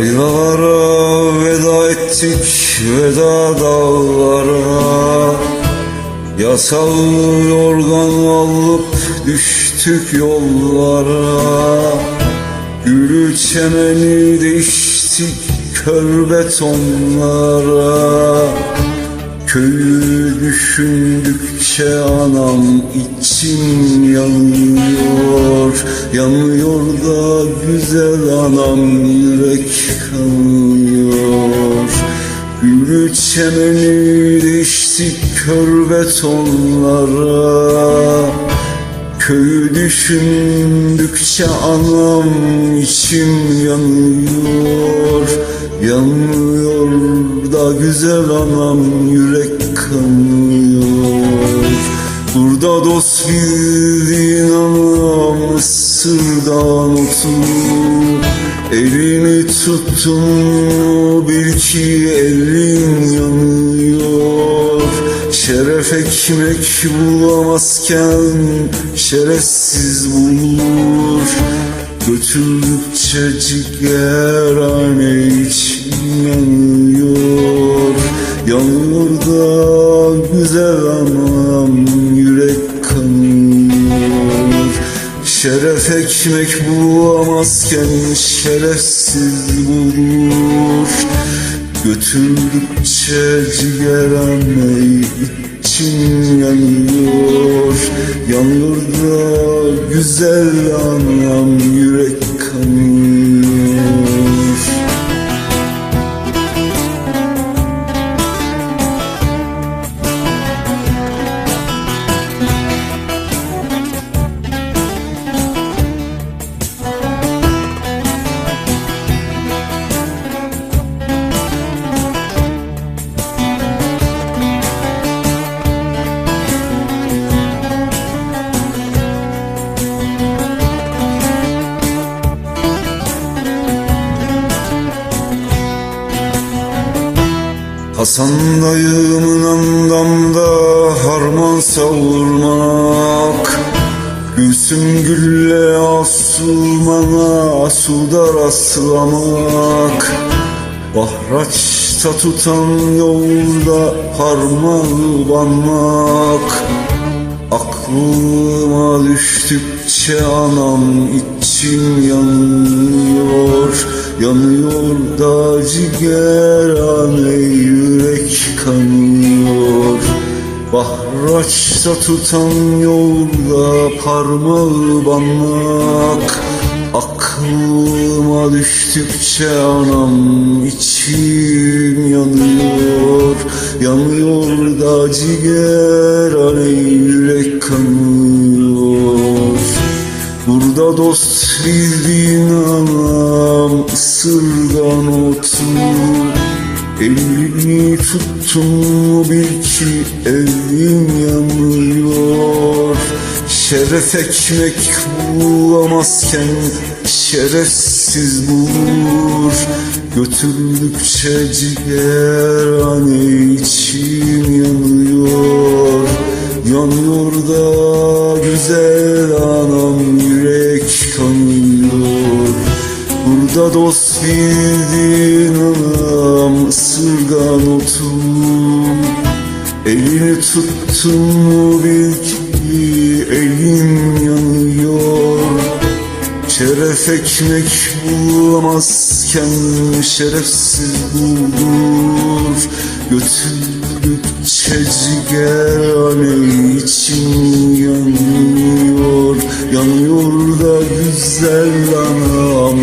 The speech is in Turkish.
Yaylalara veda ettik veda dağlara. Yasal yorgan alıp düştük yollara. Gülü çemeni değiştik kör betonlara Köyü düşündükçe anam içim yanıyor. Yanıyor da güzel anam yürek kanıyor Gülü çemeni değiştik kör betonlara. Köyü düşündükçe anam içim yanıyor. Yanıyor da güzel anam yürek kanıyor. Burada dost bildiğin anam sırdan otur Elini tuttum bil ki elin yanıyor. Şeref ekmek bulamazken şerefsiz bulur Götürdükçe ciğerhane içim yanıyor. Yanıyor da güzel anam yürek kanıyor. Şeref ekmek bulamazken şerefsiz bulur Götürdükçe ciğerhane içim yanıyor. Yanıyor da güzel anam Hasan dayımın andamda harman savurmak Gülsüm gülle asılmana suda rastlamak Bahraçta tutan yolda harman banmak Aklıma düştükçe anam içim yanıyor Yanıyor da ciğerhane Bahraçta tutan yolda parmağı banmak. Aklıma düştükçe anam içim yanıyor. Yanıyor da ciğerhane yürek kanıyor. Burada dost bildiğin anam ısırgan otur Elini tuttum bil ki elim yanıyor. Şeref ekmek bulamazken şerefsiz bulur. Götürdükçe ciğerhane içim yanıyor. Yanıyor da güzel Burada dost bildiğin anam ısırgan otur Elini tuttum bil ki elim yanıyor. Şeref ekmek bulamazken şerefsiz bulur. Götürdükçe ciğerhane içim yanıyor. Yanıyor da güzel anam